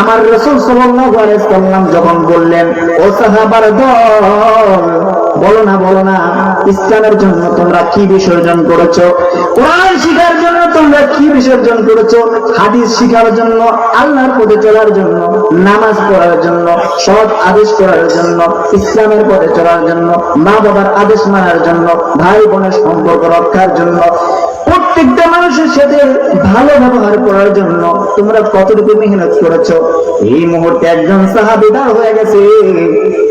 আমার রসুল সাল্লাম যখন বললেন, ও সাহাবার দল, বলো না বলো না, ইসলামের জন্য তোমরা কি বিসর্জন করেছ? কোরআন শিখার জন্য তোমরা কি বিসর্জন করেছ? হাদিস শিখার জন্য, আল্লাহর পথে চলার জন্য, নামাজ পড়ার জন্য, সৎ আদেশ করার জন্য, ইসলামের পথে চলার জন্য মা বাবার আদেশ মানার জন্য ভাই বোনের সম্পর্ক রক্ষার জন্য প্রত্যেকটা মানুষের সাথে ভালো ব্যবহার করার জন্য তোমরা কতটুকু মেহনত করেছ? এই মুহূর্তে একজন সাহাবি দাঁড় হয়ে গেছে।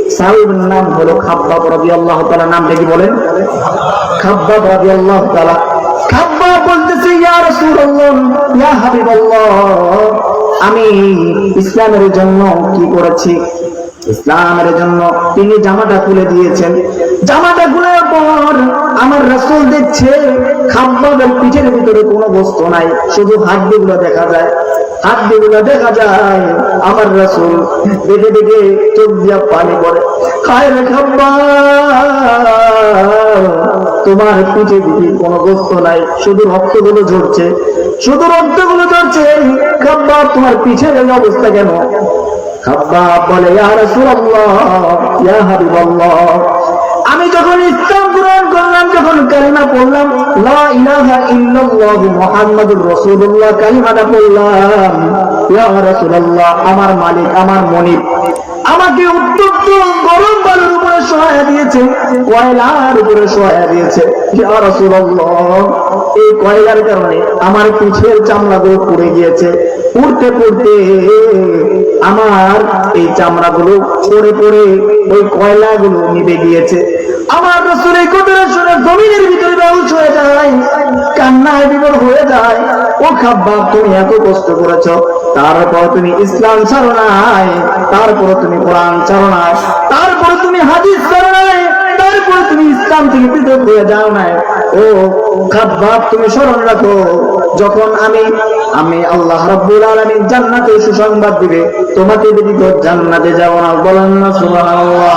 সাহাবির নাম হলো খাব্বাব রাদিয়াল্লাহু তাআলা। নামটা কি বলেন? খাব্বাব রাদিয়াল্লাহু তাআলা। খাব্বাব বলতেছে, ইয়া রাসূলুল্লাহ, ইয়া হাবিবাল্লাহ, আমি ইসলামের জন্য কি করেছি? ইসলামের জন্য তিনি জামাটা খুলে দিয়েছেন। জামাটা খুলে পর আমার রাসূল দেখছে খাব্বাবের পিঠের ভিতরে কোনো বস্তু নাই, শুধু হাড্ডিগুলো দেখা যায়। হাড্ডিগুলো দেখা যায়, আমার রাসূল দেখে দেখে চোখ দিয়া পানি পড়ে। খায় রে খাব্বাব তোমার পিঠে দিকে কোনো বস্তু নাই, শুধু রক্তগুলো ঝরছে। শুধু রক্তগুলো ঝরছে খাব্বাব তোমার পিঠের এই অবস্থা কেন? খাব্বাব বলে, ইয়া রাসূলুল্লাহ, ইয়া হাবিবাল্লাহ আমি যখন ইসলাম গ্রহণ করলাম যখন কালিমা পড়লাম লা ইলাহা ইল্লাল্লাহু মুহাম্মাদুর রাসূলুল্লাহ কালিমাটা পড়লাম। ইয়া রাসূলুল্লাহ, আমার মালিক, আমার মনিব। আমাকে উত্তপ্ত গরম বালুর উপরে সহায় দিয়েছে, কয়লার উপরে সহায় দিয়েছে। ইয়া রাসূলুল্লাহ, এই কয়লার কারণে আমার পিঠের চামড়াগুলো পুড়ে গিয়েছে। পুড়তে পুড়তে আমার এই চামড়াগুলো পড়ে পড়ে ওই কয়লাগুলো নিভে গিয়েছে। আমার রসুল এই কথাটা শুনে জমিনের ভিতরে বেহুশ হয়ে যায়, কান্নায় বিবর হয়ে যায়। ও খাব্বাব, তুমি এত কষ্ট করেছ, তারপর তুমি ইসলাম নাই, তারপর তুমি কোরআন নাই, তারপর তুমি হাদিস ছাড়ো নাই, তারপর তুমি ইসলাম থেকে পৃথক হয়ে যাও নাই। ও খাব্বাব, তুমি স্মরণ রাখো যখন আমি আমি আল্লাহ রব্বুল আলমীর জান্নাতে সুসংবাদ দিবে, তোমাকে ব্যতীত জান্নাতে যাব না, বলেন না সুবহানাল্লাহ।